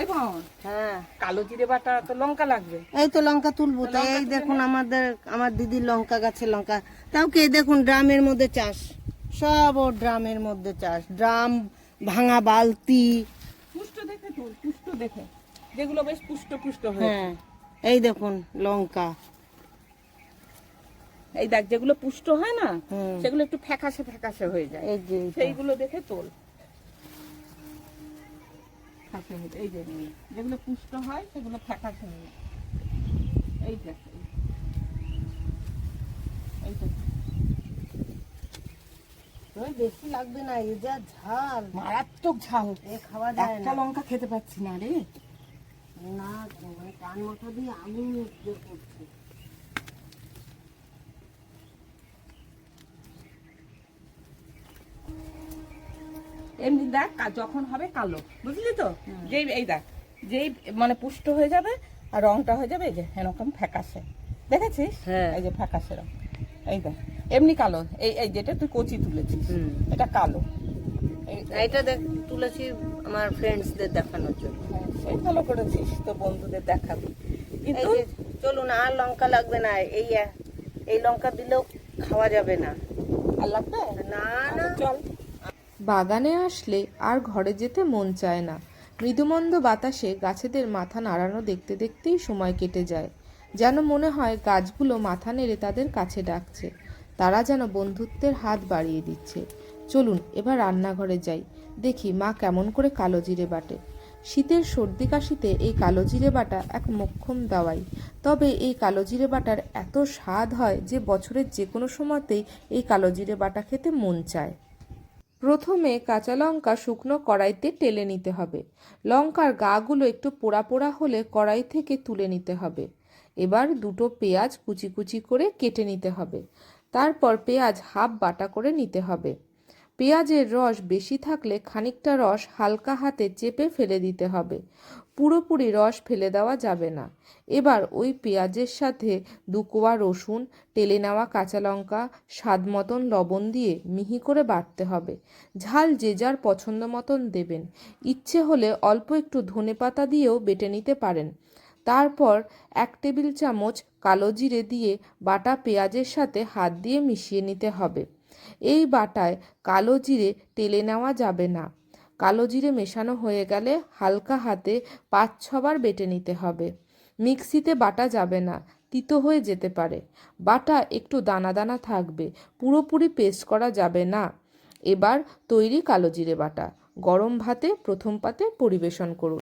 এই বোন হ্যাঁ। কালো জিরে বাটা তো লঙ্কা লাগবে। এই তো লঙ্কা তুলবো তাই এই দেখুন আমাদের আমার দিদির লঙ্কা গাছের লঙ্কা। তাও কি দেখুন ড্রামের মধ্যে চাষ? সব ও ড্রামের মধ্যে চাষ। ড্রাম ভাঙা বালতি। পুষ্ট দেখে তো পুষ্ট দেখে। যেগুলো বেশ পুষ্ট পুষ্ট হয়ে হ্যাঁ এই দেখুন লঙ্কা। এই দেখ যেগুলো পুষ্ট হয় না সেগুলো একটু ফ্যাকাশে ফ্যাকাশে হয়ে যায়। এই যে সেইগুলো দেখে তোল। ফ্যাকাশে হয়ে এই যে যেগুলো পুষ্ট হয় সেগুলো ফ্যাকাশে হয়ে। এই দেখ এই। এই ওই বেশি লাগবে না এই যা ঝাল। মারাত্মক ঝাল। এ খাওয়া যায় একটা লঙ্কা খেতে পাচ্ছি না রে। না কান মাথা দিয়ে আগুন করছে। এমনি দেখ কা- যখন হবে কালো। বুঝলি তো? যেই এই দেখ যেই মানে পুষ্ট হয়ে যাবে আর রংটা হয়ে যাবে এই যে এরকম ফ্যাকাশে। দেখেছিস? হ্যাঁ। এই যে ফ্যাকাশে রং। এই দেখ এমনি কালো। এই এই যেটা তুই কচি তুলেছিস। এটা কালো। এই- এটা দেখ তুলেছি আমার ফ্রেন্ডসদের দেখানোর জন্য। এই ভালো করেছিস তোর বন্ধুদের দেখাবি। কিন্তু চলুন আর লঙ্কা লাগবে না এই এই লঙ্কা দিলেও খাওয়া যাবে না। আর লাগবে? না না। চল। বাগানে আসলে আর ঘরে যেতে মন চায় না। মৃদুমন্দ বাতাসে গাছেদের মাথা নাড়ানো দেখতে দেখতেই সময় কেটে যায়। যেন মনে হয় গাছগুলো মাথা নেড়ে তাদের কাছে ডাকছে। তারা যেন বন্ধুত্বের হাত বাড়িয়ে দিচ্ছে। চলুন, এবার রান্নাঘরে যাই। দেখি মা কেমন করে কালো জিরে বাটে। শীতের সর্দি কাশিতে এই কালো জিরে বাটা এক মোক্ষম দাওয়াই। তবে এই কালো জিরে বাটার এত স্বাদ হয় যে বছরের যে কোনো সময়তেই এই কালো জিরে বাটা খেতে মন চায়। প্রথমে কাঁচা লঙ্কা শুকনো কড়াইতে টেলে নিতে হবে। লঙ্কার গাগুলো একটু পোড়া পোড়া হলে কড়াই থেকে তুলে নিতে হবে। এবার দুটো পেঁয়াজ কুচি কুচি করে কেটে নিতে হবে। তারপর পেঁয়াজ হাফ বাটা করে নিতে হবে। পেঁয়াজের রস বেশি থাকলে খানিকটা রস হালকা হাতে চেপে ফেলে দিতে হবে। পুরোপুরি রস ফেলে দেওয়া যাবে না। এবার ওই পেঁয়াজের সাথে দু কোয়া রসুন, টেলে নেওয়া কাঁচা লঙ্কা, স্বাদ মতন লবণ দিয়ে মিহি করে বাটতে হবে। ঝাল যে যার পছন্দ মতন দেবেন। ইচ্ছে হলে অল্প একটু ধনেপাতা দিয়েও বেটে নিতে পারেন। তারপর এক টেবিল চামচ কালো জিরে দিয়ে বাটা পেঁয়াজের সাথে হাত দিয়ে মিশিয়ে নিতে হবে। এই বাটায় কালো জিরে টেলে নেওয়া যাবে না। কালো জিরে মেশানো হয়ে গেলে হালকা হাতে পাঁচ ছবার বেটে নিতে হবে। মিক্সিতে বাটা যাবে না, তিতো হয়ে যেতে পারে। বাটা একটু দানা দানা থাকবে, পুরোপুরি পেস্ট করা যাবে না। এবার তৈরি কালো জিরে বাটা, গরম ভাতে প্রথম পাতে পরিবেশন করুন।